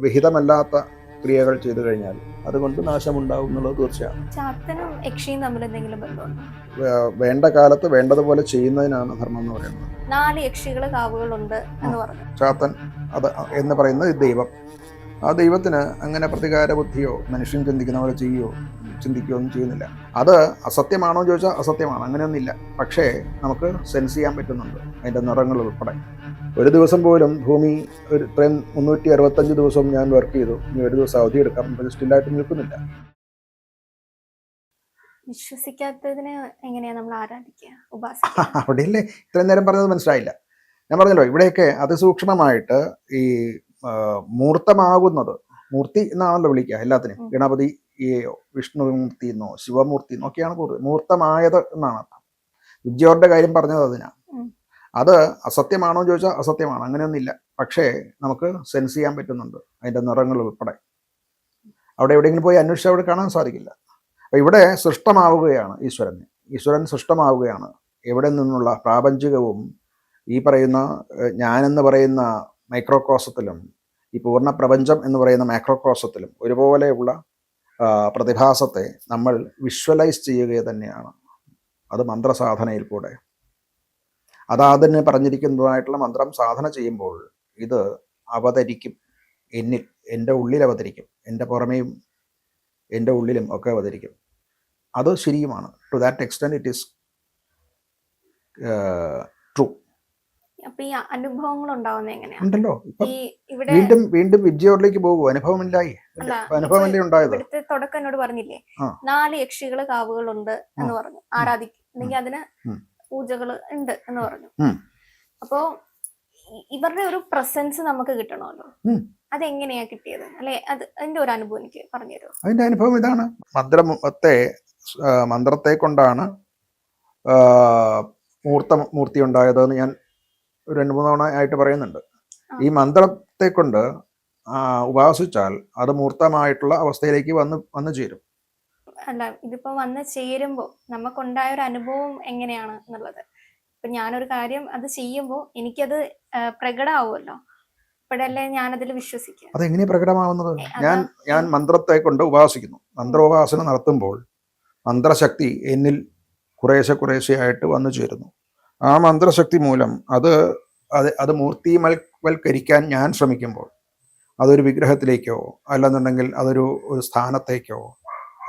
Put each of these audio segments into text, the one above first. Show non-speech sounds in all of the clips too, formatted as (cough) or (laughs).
വിഹിതമല്ലാത്ത ക്രിയകൾ ചെയ്തു കഴിഞ്ഞാൽ അതുകൊണ്ട് നാശമുണ്ടാവും എന്നുള്ളത് തീർച്ചയാണ്. ചാത്തനും യക്ഷിയും തമ്മിൽ എന്തെങ്കിലും ബന്ധമുണ്ടോ? വേണ്ട കാലത്ത് വേണ്ടതുപോലെ ചെയ്യുന്നതിനാണ് ധർമ്മം എന്ന് പറയുന്നത്. നാല് യക്ഷികൾ കാവുകളുണ്ട് എന്ന് പറഞ്ഞു. ചാത്തൻ അത് എന്ന് പറയുന്നത് ദൈവം. ആ ദൈവത്തിന് അങ്ങനെ പ്രതികാര ബുദ്ധിയോ മനുഷ്യൻ ചിന്തിക്കുന്ന പോലെ ചെയ്യുകയോ ചിന്തിക്കുകയോ ഒന്നും ചെയ്യുന്നില്ല. അത് അസത്യമാണോ ചോദിച്ചാൽ അസത്യമാണ് അങ്ങനെയൊന്നുമില്ല. പക്ഷേ നമുക്ക് സെൻസ് ചെയ്യാൻ പറ്റുന്നുണ്ട്. അതിന്റെ നിറങ്ങൾ ഉൾപ്പെടെ. ഒരു ദിവസം പോലും ഭൂമി ഒരു ഇത്രയും മുന്നൂറ്റി അറുപത്തഞ്ച് ദിവസവും ഞാൻ വർക്ക് ചെയ്തു. ഇനി ഒരു ദിവസം അവധി എടുക്കാം സ്റ്റില്ലായിട്ട് നിൽക്കുന്നില്ല. വിശ്വസിക്കാത്തതിന് എങ്ങനെയാ നമ്മൾ ആരാധിക്കുക? (laughs) അവിടെയല്ലേ? ഇത്രയും നേരം പറഞ്ഞത് മനസ്സിലായില്ല. ഞാൻ പറഞ്ഞല്ലോ ഇവിടെയൊക്കെ അതിസൂക്ഷ്മമായിട്ട് ഈ മൂർത്തമാകുന്നത് മൂർത്തി എന്നാണല്ലോ വിളിക്കുക എല്ലാത്തിനും. ഗണപതി ഈ വിഷ്ണുമൂർത്തി എന്നോ ശിവമൂർത്തി എന്നോ ഒക്കെയാണ് കൂടുതൽ. മൂർത്തമായത് എന്നാണ് അർത്ഥം. വിജയോറിന്റെ കാര്യം പറഞ്ഞത് അതിനാ. ഉം. അത് അസത്യമാണോ എന്ന് ചോദിച്ചാൽ അസത്യമാണ്. അങ്ങനെയൊന്നുമില്ല. പക്ഷേ നമുക്ക് സെൻസ് ചെയ്യാൻ പറ്റുന്നുണ്ട് അതിന്റെ നിറങ്ങൾ ഉൾപ്പെടെ. അവിടെ എവിടെയെങ്കിലും പോയി അന്വേഷിച്ചാൽ അവിടെ കാണാൻ സാധിക്കില്ല. അപ്പം ഇവിടെ സൃഷ്ടമാവുകയാണ് ഈശ്വരൻ ഈശ്വരൻ സൃഷ്ടമാവുകയാണ്. എവിടെ നിന്നുള്ള പ്രാപഞ്ചികവും ഈ പറയുന്ന ഞാനെന്ന് പറയുന്ന മൈക്രോകോസത്തിലും ഈ പൂർണ പ്രപഞ്ചം എന്ന് പറയുന്ന മാക്രോകോസത്തിലും ഒരുപോലെയുള്ള പ്രതിഭാസത്തെ നമ്മൾ വിഷ്വലൈസ് ചെയ്യുക തന്നെയാണ്. അത് മന്ത്രസാധനയിൽ കൂടെ. അതാതിന് പറഞ്ഞിരിക്കുന്നതായിട്ടുള്ള മന്ത്രം സാധന ചെയ്യുമ്പോൾ ഇത് അവതരിക്കും. എന്നിൽ എന്റെ ഉള്ളിൽ അവതരിക്കും. എന്റെ പുറമേയും എന്റെ ഉള്ളിലും ഒക്കെ അവതരിക്കും. അത് ശരിയുമാണ്. To that extent it is true അപ്പൊ ഈ അനുഭവങ്ങൾ ഉണ്ടാവുന്നത് എങ്ങനെയാ? ഉണ്ടല്ലോ. വീണ്ടും വീണ്ടും വിജയോടിലേക്ക് പോകും അനുഭവമില്ലായി. അനുഭവമല്ലേ ഉണ്ടായത്? ഇവിടുത്തെ തുടക്കം എന്നോട് പറഞ്ഞില്ലേ? നാല് യക്ഷികൾ കാവുകളുണ്ട് എന്ന് പറഞ്ഞു. ആരാധിക്കും. അല്ലെങ്കിൽ അതിന് ഉം. പൂജകൾ ഉണ്ട് എന്ന് പറഞ്ഞു. അപ്പോ ഇവരുടെ ഒരു പ്രസൻസ് നമുക്ക് കിട്ടണമല്ലോ. അതെങ്ങനെയാ കിട്ടിയത്? അല്ലെ അത് അതിന്റെ ഒരു അനുഭവം എനിക്ക് പറഞ്ഞു തരുമോ? അതിന്റെ അനുഭവം ഇതാണ്. മന്ത്രത്തെ മന്ത്രത്തെ കൊണ്ടാണ് മൂർത്ത മൂർത്തി ഉണ്ടായതെന്ന് ഞാൻ ഒരു രണ്ട് മൂന്ന് തവണ ആയിട്ട് പറയുന്നുണ്ട്. ഈ മന്ത്രത്തെ കൊണ്ട് ഉപാസിച്ചാൽ അത് മൂർത്തമായിട്ടുള്ള അവസ്ഥയിലേക്ക് വന്ന് വന്നു ചേരും. അല്ല ഇതിപ്പോ വന്ന് ചേരുമ്പോ നമുക്കുണ്ടായ ഒരു അനുഭവം എങ്ങനെയാണ് എന്നുള്ളത്. ഇപ്പൊ ഞാനൊരു കാര്യം അത് ചെയ്യുമ്പോ എനിക്കത് പ്രകടമാവുമല്ലോ. അപ്പോഴല്ലേ ഞാനതിൽ വിശ്വസിക്കുക. അതെങ്ങനെ പ്രകടമാവുന്നത്? ഞാൻ ഞാൻ മന്ത്രത്തെ കൊണ്ട് ഉപാസിക്കുന്നു. മന്ത്രോപാസന നടത്തുമ്പോൾ മന്ത്രശക്തി എന്നിൽ കുറേശ്ശെ കുറേശ്ശെയായിട്ട് വന്നു ചേരുന്നു. ആ മന്ത്രശക്തി മൂലം അത് അത് അത് മൂർത്തിമൽവൽക്കരിക്കാൻ ഞാൻ ശ്രമിക്കുമ്പോൾ അതൊരു വിഗ്രഹത്തിലേക്കോ അല്ലെന്നുണ്ടെങ്കിൽ അതൊരു ഒരു സ്ഥാനത്തേക്കോ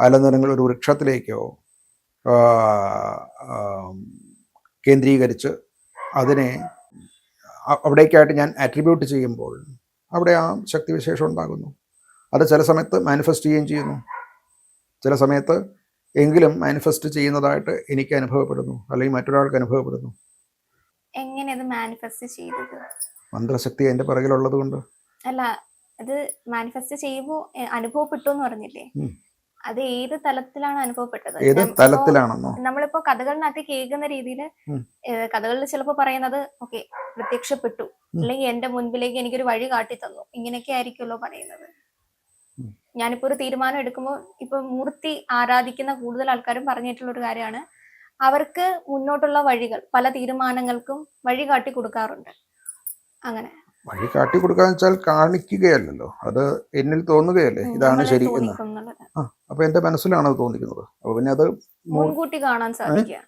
അല്ലെന്നുണ്ടെങ്കിൽ ഒരു വൃക്ഷത്തിലേക്കോ കേന്ദ്രീകരിച്ച് അതിനെ അവിടേക്കായിട്ട് ഞാൻ അട്രിബ്യൂട്ട് ചെയ്യുമ്പോൾ അവിടെ ആ ശക്തിവിശേഷം ഉണ്ടാകുന്നു. അത് ചില സമയത്ത് മാനിഫെസ്റ്റ് ചെയ്യുകയും ചെയ്യുന്നു. ചില സമയത്ത് എങ്കിലും മാനിഫെസ്റ്റ് ചെയ്യുന്നതായിട്ട് എനിക്ക് അനുഭവപ്പെടുന്നു. അല്ലെങ്കിൽ മറ്റൊരാൾക്ക് അനുഭവപ്പെടുന്നു. എങ്ങനെ മാനിഫെസ്റ്റ് ചെയ്തത്? മന്ത്രശക്തി എന്റെ പിറകിലുള്ളത് കൊണ്ട് അല്ല അത് മാനിഫെസ്റ്റ് ചെയ്യുമ്പോൾ അനുഭവപ്പെട്ടു എന്ന് പറഞ്ഞില്ലേ. അത് ഏത് തലത്തിലാണ് അനുഭവപ്പെട്ടത്? ഏത് തലത്തിലാണെന്നോ? നമ്മളിപ്പോ കഥകളിനകത്ത് കേൾക്കുന്ന രീതിയിൽ. കഥകളിൽ ചിലപ്പോ പറയുന്നത് ഓക്കെ പ്രത്യക്ഷപ്പെട്ടു. അല്ലെങ്കിൽ എന്റെ മുൻപിലേക്ക് എനിക്കൊരു വഴി കാട്ടി തന്നു ഇങ്ങനെയൊക്കെ ആയിരിക്കുമല്ലോ പറയുന്നത്. ഞാനിപ്പോ ഒരു തീരുമാനം എടുക്കുമ്പോൾ ഇപ്പൊ മൂർത്തി ആരാധിക്കുന്ന കൂടുതൽ ആൾക്കാരും പറഞ്ഞിട്ടുള്ള ഒരു കാര്യമാണ്. അവർക്ക് മുന്നോട്ടുള്ള വഴികൾ പല തീരുമാനങ്ങൾക്കും വഴി കാട്ടി കൊടുക്കാറുണ്ട് അങ്ങനെ. വഴി കാട്ടി കൊടുക്കാൻ വെച്ചാൽ കാണിക്കുകയല്ലല്ലോ. അത് എന്നിൽ തോന്നുകയല്ലേ? ഇതാണ് ശരി എന്ന്. ആ അപ്പൊ എന്റെ മനസ്സിലാണ് അത് തോന്നിക്കുന്നത്? അപ്പൊ പിന്നെ അത് മുൻകൂട്ടി കാണാൻ സാധിക്കുക.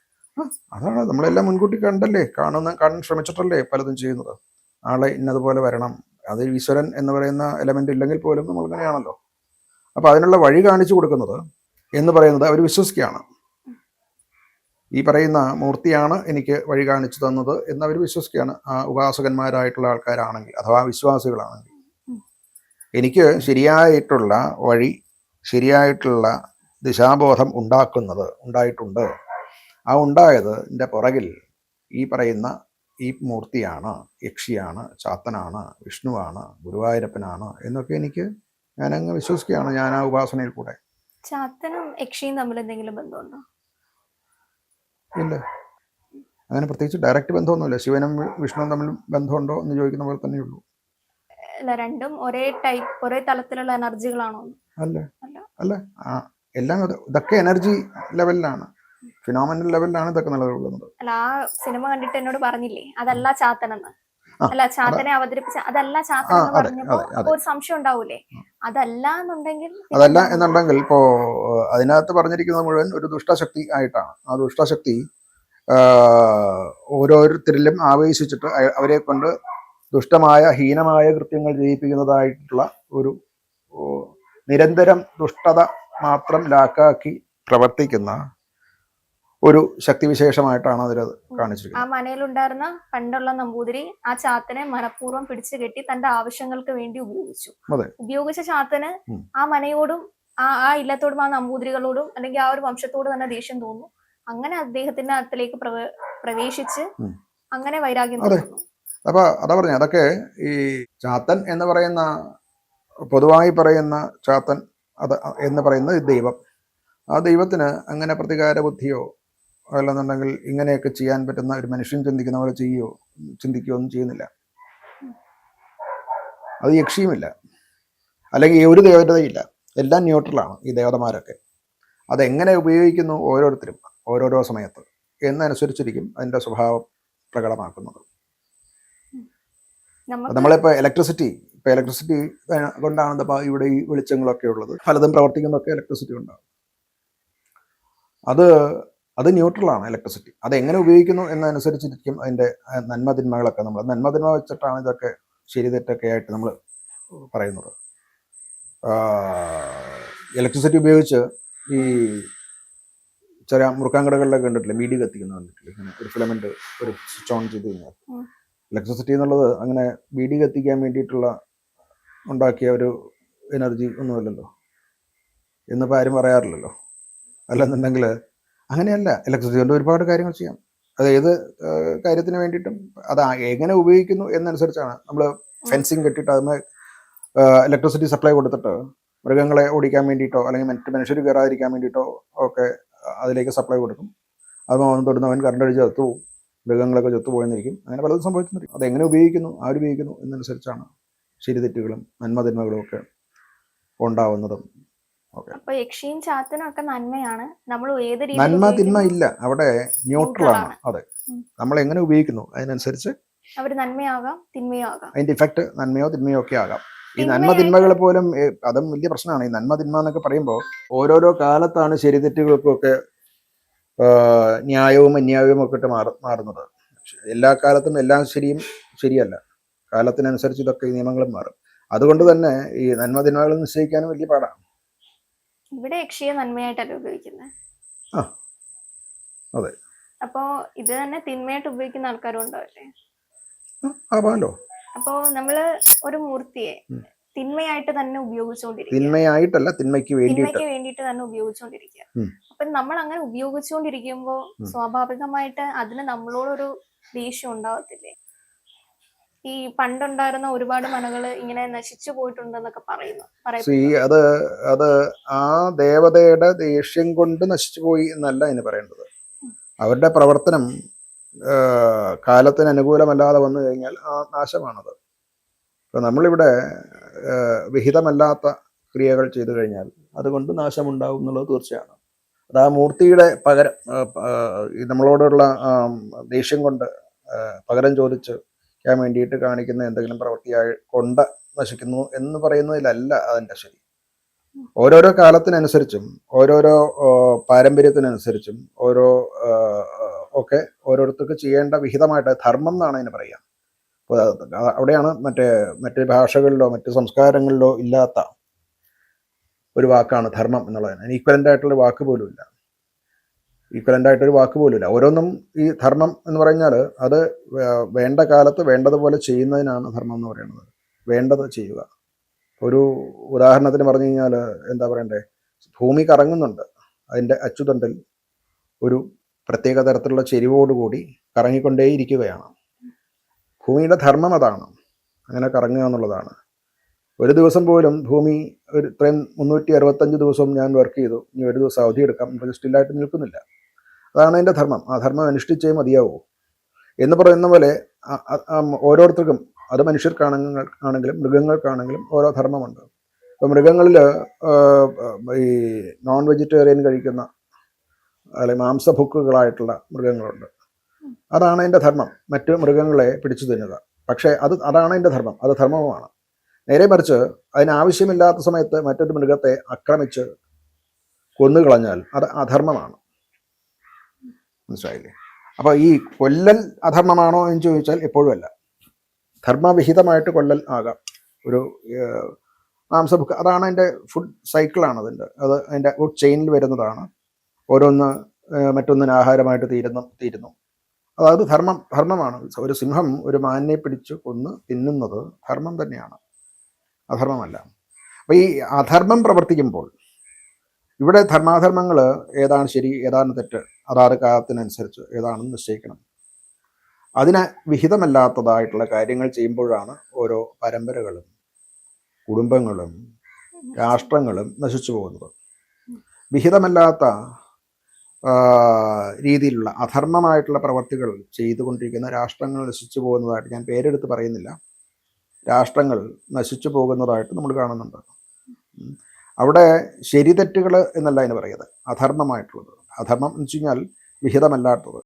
അതാണ്. നമ്മളെല്ലാം മുൻകൂട്ടി കണ്ടല്ലേ? കാണുന്ന കാണാൻ ശ്രമിച്ചിട്ടല്ലേ പലതും ചെയ്യുന്നത്? ആളെ ഇന്നതുപോലെ വരണം. അത് ഈശ്വരൻ എന്ന് പറയുന്ന എലമെന്റ് ഇല്ലെങ്കിൽ പോലും നമ്മൾ അങ്ങനെയാണല്ലോ അപ്പൊ അതിനുള്ള വഴി കാണിച്ചു കൊടുക്കുന്നത് എന്ന് പറയുന്നത് അവർ വിശ്വസിക്കുകയാണ്. ഈ പറയുന്ന മൂർത്തിയാണ് എനിക്ക് വഴി കാണിച്ചു തന്നത് എന്ന് അവർ വിശ്വസിക്കുകയാണ്. ആ ഉപാസകന്മാരായിട്ടുള്ള ആൾക്കാരാണെങ്കിൽ അഥവാ വിശ്വാസികളാണെങ്കിൽ. എനിക്ക് ശരിയായിട്ടുള്ള വഴി ശരിയായിട്ടുള്ള ദിശാബോധം ഉണ്ടാക്കുന്നത് ഉണ്ടായിട്ടുണ്ട്. ആ ഉണ്ടായത് എന്റെ പുറകിൽ ഈ പറയുന്ന ഈ മൂർത്തിയാണ് യക്ഷിയാണ് ചാത്തനാണ് വിഷ്ണുവാണ് ഗുരുവായൂരപ്പനാണ് എന്നൊക്കെ എനിക്ക് ഞാനങ്ങ് വിശ്വസിക്കുകയാണ് ഞാൻ ആ ഉപാസനയിൽ കൂടെ. ചാത്തനും യക്ഷിയും തമ്മിൽ എന്തെങ്കിലും ബന്ധമുണ്ടോ? ഇല്ല? അങ്ങനെ പ്രത്യേകിച്ച് ഡയറക്റ്റ് ബന്ധമൊന്നുമില്ല. ശിവനും വിഷ്ണുവും തമ്മിൽ ബന്ധമുണ്ടോ എന്ന് ചോദിക്കുന്ന പോലെ തന്നെയുള്ളൂ അല്ല രണ്ടും ഒരേ ടൈപ്പ് ഒരേ തലത്തിലുള്ള എനർജികളാണോ? അല്ല? അല്ല. ആ എല്ലാം ഇത് ഇതൊക്കെ എനർജി ലെവലിലാണ്. ഫിനോമിനൽ ലെവലിലാണ് ഇതൊക്കെ നിലകൊള്ളുന്നത്. അല്ല ആ സിനിമ കണ്ടിട്ട് എന്നോട് പറഞ്ഞില്ലേ? അതല്ല ചാത്തനെന്ന്. അല്ല ചാത്തനെ അവതരിപ്പിച്ച അതല്ല ചാത്തൻ എന്ന് പറഞ്ഞപ്പോ. ഒരു സംശയം ഉണ്ടാവൂലേ അതല്ല എന്നുണ്ടെങ്കിൽ അതല്ല? എന്നുണ്ടെങ്കിൽ ഇപ്പോ അതിനകത്ത് പറഞ്ഞിരിക്കുന്നത് മുഴുവൻ ഒരു ദുഷ്ടശക്തി ആയിട്ടാണ് ആ ദുഷ്ടശക്തി ഓരോരുത്തരിലും ആവേശിച്ചിട്ട് അവരെ കൊണ്ട് ദുഷ്ടമായ ഹീനമായ കൃത്യങ്ങൾ ചെയ്യിപ്പിക്കുന്നതായിട്ടുള്ള ഒരു നിരന്തരം ദുഷ്ടത മാത്രം ലാക്കാക്കി പ്രവർത്തിക്കുന്ന ഒരു ശക്തിവിശേഷമായിട്ടാണ് അതിലത് ആ കാണിച്ചിരിക്കുന്നത്. മനയിലുണ്ടായിരുന്ന പണ്ടുള്ള നമ്പൂതിരി ആ ചാത്തനെ മനഃപൂർവം പിടിച്ചു കെട്ടി തന്റെ ആവശ്യങ്ങൾക്ക് വേണ്ടി ഉപയോഗിച്ചു. ഉപയോഗിച്ച ചാത്തന് ആ മനയോടും ആ ആ ഇല്ലത്തോടും ആ നമ്പൂതിരികളോടും അല്ലെങ്കിൽ ആ ഒരു വംശത്തോട് തന്നെ ദേഷ്യം തോന്നുന്നു. അങ്ങനെ അദ്ദേഹത്തിന്റെ അകത്തിലേക്ക് പ്രവേശിച്ച് അങ്ങനെ വൈരാഗ്യം അപ്പൊ അതാ പറഞ്ഞ അതൊക്കെ ഈ ചാത്തൻ എന്ന് പറയുന്ന പൊതുവായി പറയുന്ന ചാത്തൻ അത് എന്ന് പറയുന്നത് ദൈവം. ആ ദൈവത്തിന് അങ്ങനെ പ്രതികാര ബുദ്ധിയോ അല്ലെന്നുണ്ടെങ്കിൽ ഇങ്ങനെയൊക്കെ ചെയ്യാൻ പറ്റുന്ന ഒരു മനുഷ്യൻ ചിന്തിക്കുന്ന പോലെ ചെയ്യുകയോ ചിന്തിക്കുകയോ ഒന്നും ചെയ്യുന്നില്ല. അത് യക്ഷിയുമില്ല. അല്ലെങ്കിൽ ഒരു ദേവതയില്ല. എല്ലാം ന്യൂട്രലാണ് ഈ ദേവതമാരൊക്കെ. അതെങ്ങനെ ഉപയോഗിക്കുന്നു ഓരോരുത്തരും ഓരോരോ സമയത്ത് എന്നനുസരിച്ചിരിക്കും അതിന്റെ സ്വഭാവം പ്രകടമാക്കുന്നത്. നമ്മളിപ്പോൾ ഇലക്ട്രിസിറ്റി ഇപ്പോൾ ഇലക്ട്രിസിറ്റി കൊണ്ടാണ് ഇപ്പോൾ ഇവിടെ ഈ വെളിച്ചങ്ങളൊക്കെ ഉള്ളത്. പലതും പ്രവർത്തിക്കുന്നതൊക്കെ ഇലക്ട്രിസിറ്റി കൊണ്ടാണ്. അത് അത് ന്യൂട്രലാണ് ഇലക്ട്രിസിറ്റി അത് എങ്ങനെ ഉപയോഗിക്കുന്നു എന്നനുസരിച്ചിരിക്കും അതിന്റെ നന്മതിന്മകളൊക്കെ നന്മ തിന്മകളൊക്കെ നമ്മൾ. നന്മ തിന്മ വെച്ചിട്ടാണ് ഇതൊക്കെ ശരി തെറ്റൊക്കെ ആയിട്ട് നമ്മൾ പറയുന്നത്. ഇലക്ട്രിസിറ്റി ഉപയോഗിച്ച് ഈ ചെറിയ മുറുക്കാങ്കടകളിലൊക്കെ കണ്ടിട്ടില്ല? വീഡിയോ കത്തിക്കുന്ന കണ്ടിട്ടില്ലേ? ഇങ്ങനെ ഒരു ഫിലമെന്റ് ഒരു സ്വിച്ച് ഓൺ ചെയ്ത് കഴിഞ്ഞാൽ. ഇലക്ട്രിസിറ്റി എന്നുള്ളത് അങ്ങനെ വീഡിയോ കത്തിക്കാൻ വേണ്ടിയിട്ടുള്ള ഉണ്ടാക്കിയ ഒരു എനർജി ഒന്നുമല്ലല്ലോ. എന്നിപ്പോൾ ആരും പറയാറില്ലല്ലോ. അല്ലെന്നുണ്ടെങ്കിൽ അങ്ങനെയല്ല. ഇലക്ട്രിസിറ്റി കൊണ്ട് ഒരുപാട് കാര്യങ്ങൾ ചെയ്യാം. അത് ഏത് കാര്യത്തിന് വേണ്ടിയിട്ടും അത് എങ്ങനെ ഉപയോഗിക്കുന്നു എന്നനുസരിച്ചാണ് നമ്മൾ ഫെൻസിങ് കെട്ടിയിട്ട് അതിന് ഇലക്ട്രിസിറ്റി സപ്ലൈ കൊടുത്തിട്ട് മൃഗങ്ങളെ ഓടിക്കാൻ വേണ്ടിയിട്ടോ അല്ലെങ്കിൽ മറ്റ് മനുഷ്യർ കയറാതിരിക്കാൻ വേണ്ടിയിട്ടോ ഒക്കെ അതിലേക്ക് സപ്ലൈ കൊടുക്കും. അത് തൊടുന്നവൻ കറണ്ട് അടിച്ച് ചത്തുപോകും മൃഗങ്ങളൊക്കെ ചത്തുപോയെന്നിരിക്കും അങ്ങനെ പലതും സംഭവിക്കുന്നിരിക്കും അതെങ്ങനെ ഉപയോഗിക്കുന്നു ആരുപയോഗിക്കുന്നു എന്നനുസരിച്ചാണ് ശരി തെറ്റുകളും നന്മതിന്മകളും ഒക്കെ ഉണ്ടാവുന്നതും. അപ്പൊ യക്ഷിയും ചാത്തനും ഒക്കെ നന്മയാണ്. നമ്മൾ ഏത് നന്മ തിന്മ ഇല്ല. അവിടെ ന്യൂട്രൽ ആണ്. അതെ. നമ്മൾ എങ്ങനെ ഉപയോഗിക്കുന്നു? അതിനനുസരിച്ച് അവർ നന്മയാകാം തിന്മയോ ആകാം അതിന്റെ ഇഫക്റ്റ് നന്മയോ തിന്മയോ ഒക്കെ ആകാം. ഈ നന്മ തിന്മകൾ പോലും അതും വലിയ പ്രശ്നമാണ്. ഈ നന്മ തിന്മ എന്നൊക്കെ പറയുമ്പോൾ ഓരോരോ കാലത്താണ് ശരി തെറ്റുകൾക്കൊക്കെ ന്യായവും അന്യായവും ഒക്കെ ഇട്ട് മാറ മാറുന്നത്. എല്ലാ കാലത്തും എല്ലാം ശരിയും ശരിയല്ല. കാലത്തിനനുസരിച്ച് ഇതൊക്കെ നിയമങ്ങളും മാറും. അതുകൊണ്ട് തന്നെ ഈ നന്മ തിന്മകൾ നിശ്ചയിക്കാനും വലിയ പാടാണ്. ഇവിടെ യക്ഷിയെ നന്മയായിട്ടല്ല ഉപയോഗിക്കുന്നത് ആ, അതെ. അപ്പോ ഇത് തന്നെ തിന്മയായിട്ട് ഉപയോഗിക്കുന്ന ആൾക്കാരും ഉണ്ടോ അല്ലേ അപ്പോ നമ്മൾ ഒരു മൂർത്തിയെ. തിന്മയായിട്ട് തന്നെ ഉപയോഗിച്ചുകൊണ്ടിരിക്കുക തിന്മയായിട്ടല്ല തിന്മയ്ക്ക് വേണ്ടിയിട്ട് തിന്മയ്ക്ക് വേണ്ടിയിട്ട് തന്നെ ഉപയോഗിച്ചുകൊണ്ടിരിക്കുക. അപ്പൊ നമ്മൾ അങ്ങനെ ഉപയോഗിച്ചുകൊണ്ടിരിക്കുമ്പോൾ. സ്വാഭാവികമായിട്ട് അതിന് നമ്മളോടൊരു ദേഷ്യം ഉണ്ടാവത്തില്ലേ ഈ പണ്ടുണ്ടായിരുന്ന ഒരുപാട് മനകൾ ഇങ്ങനെ നശിച്ചു പോയിട്ടുണ്ടെന്നൊക്കെ പറയുന്നു പറയപ്പെടുന്നു. അത് അത് ആ ദേവതയുടെ ദേഷ്യം കൊണ്ട് നശിച്ചു പോയി എന്നല്ല അതിന് പറയേണ്ടത്. അവരുടെ പ്രവർത്തനം കാലത്തിന് അനുകൂലമല്ലാതെ വന്നു കഴിഞ്ഞാൽ ആ നാശമാണത്. ഇപ്പൊ നമ്മളിവിടെ വിഹിതമല്ലാത്ത ക്രിയകൾ ചെയ്തു കഴിഞ്ഞാൽ അതുകൊണ്ട് നാശമുണ്ടാവും എന്നുള്ളത് തീർച്ചയാണ്. അത് ആ മൂർത്തിയുടെ പകരം നമ്മളോടുള്ള ദേഷ്യം കൊണ്ട് പകരം ചോദിച്ച് ക്കാൻ വേണ്ടിയിട്ട് കാണിക്കുന്ന എന്തെങ്കിലും പ്രവൃത്തിയായി കൊണ്ട് നശിക്കുന്നു എന്ന് പറയുന്നതിലല്ല അതിന്റെ ശരി. ഓരോരോ കാലത്തിനനുസരിച്ചും ഓരോരോ പാരമ്പര്യത്തിനനുസരിച്ചും ഓരോ ഒക്കെ ഓരോരുത്തർക്ക് ചെയ്യേണ്ട വിഹിതമായിട്ട് ധർമ്മം എന്നാണ് അതിന് പറയുക. അവിടെയാണ് മറ്റേ മറ്റു ഭാഷകളിലോ മറ്റ് സംസ്കാരങ്ങളിലോ ഇല്ലാത്ത ഒരു വാക്കാണ് ധർമ്മം എന്നുള്ളത്. ഈക്വലന്റ് ആയിട്ടുള്ള വാക്ക് പോലും ഇല്ല. ഈക്വലന്റ് ആയിട്ടൊരു വാക്ക് പോലും ഇല്ല ഓരോന്നും ഈ ധർമ്മം എന്ന് പറഞ്ഞാൽ അത് വേണ്ട കാലത്ത് വേണ്ടതുപോലെ ചെയ്യുന്നതിനാണ് ധർമ്മം എന്ന് പറയുന്നത്. വേണ്ടത് ചെയ്യുക. ഒരു ഉദാഹരണത്തിന് പറഞ്ഞു കഴിഞ്ഞാൽ എന്താ പറയണ്ടേ? ഭൂമി കറങ്ങുന്നുണ്ട്. അതിന്റെ അച്ചുതണ്ടിൽ ഒരു പ്രത്യേക തരത്തിലുള്ള ചെരിവോടുകൂടി കറങ്ങിക്കൊണ്ടേയിരിക്കുകയാണ്. ഭൂമിയുടെ ധർമ്മം അതാണ്. അങ്ങനെ കറങ്ങുക എന്നുള്ളതാണ്. ഒരു ദിവസം പോലും ഭൂമി ഒരു ഇത്രയും മുന്നൂറ്റി അറുപത്തഞ്ച് ദിവസവും ഞാൻ വർക്ക് ചെയ്തു. ഇനി ഒരു ദിവസം അവധി എടുക്കാം. സ്റ്റില്ലായിട്ട് നിൽക്കുന്നില്ല. അതാണ് അതിന്റെ ധർമ്മം. ആ ധർമ്മം അനുഷ്ഠിച്ചേ മതിയാവൂ. എന്ന് പറയുന്ന പോലെ ഓരോരുത്തർക്കും അത് മനുഷ്യർക്കാണെങ്കിൽ ആണെങ്കിലും മൃഗങ്ങൾക്കാണെങ്കിലും ഓരോ ധർമ്മമുണ്ട്. ഇപ്പം മൃഗങ്ങളിൽ ഈ നോൺ വെജിറ്റേറിയൻ കഴിക്കുന്ന അല്ലെങ്കിൽ മാംസഭുക്കുകളായിട്ടുള്ള മൃഗങ്ങളുണ്ട്. അതാണ് അതിന്റെ ധർമ്മം. മറ്റു മൃഗങ്ങളെ പിടിച്ചു തിന്നുക. പക്ഷേ അത് അതാണ് എന്റെ ധർമ്മം. അത് ധർമ്മവുമാണ്. നേരെ മറിച്ച് അതിനാവശ്യമില്ലാത്ത സമയത്ത് മറ്റൊരു മൃഗത്തെ ആക്രമിച്ച് കൊന്നുകളഞ്ഞാൽ അത് അധർമ്മമാണ്. മനസ്സിലായില്ലേ? അപ്പോൾ ഈ കൊല്ലൽ അധർമ്മമാണോ എന്ന് ചോദിച്ചാൽ എപ്പോഴും അല്ല. ധർമ്മവിഹിതമായിട്ട് കൊല്ലൽ ആകാം. ഒരു മാംസഭുക്ക് അതാണ് അതിന്റെ ഫുഡ് സൈക്കിളാണ് അതിന്റെ അത് അതിന്റെ ഫുഡ് ചെയിനിൽ വരുന്നതാണ്. ഓരോന്ന് മറ്റൊന്നിന് ആഹാരമായിട്ട് തീരുന്നു തീരുന്നു. അതായത് ധർമ്മം ധർമ്മമാണ്. ഒരു സിംഹം ഒരു മാനിനെ പിടിച്ച് കൊന്ന് തിന്നുന്നത് ധർമ്മം തന്നെയാണ്. അധർമ്മമല്ല. അപ്പോൾ ഈ അധർമ്മം പ്രവർത്തിക്കുമ്പോൾ ഇവിടെ ധർമാധർമ്മങ്ങൾ ഏതാണ് ശരി ഏതാണ് തെറ്റ്? അതാത് കാലത്തിനനുസരിച്ച് ഏതാണെന്ന് നിശ്ചയിക്കണം. അതിന് വിഹിതമല്ലാത്തതായിട്ടുള്ള കാര്യങ്ങൾ ചെയ്യുമ്പോഴാണ് ഓരോ പരമ്പരകളും കുടുംബങ്ങളും രാഷ്ട്രങ്ങളും നശിച്ചു പോകുന്നത്. വിഹിതമല്ലാത്ത രീതിയിലുള്ള അധർമ്മമായിട്ടുള്ള പ്രവർത്തികൾ ചെയ്തുകൊണ്ടിരിക്കുന്ന രാഷ്ട്രങ്ങൾ നശിച്ചു പോകുന്നതായിട്ട് ഞാൻ പേരെടുത്ത് പറയുന്നില്ല. രാഷ്ട്രങ്ങൾ നശിച്ചു പോകുന്നതായിട്ട് നമ്മൾ കാണുന്നുണ്ട്. അവിടെ ശരി തെറ്റുകൾ എന്നല്ല അതിന് പറയുന്നത്. അധർമ്മമായിട്ടുള്ളത്. അധർമ്മം എന്ന് വെച്ച് കഴിഞ്ഞാൽ വിഹിതമല്ലാത്തത്.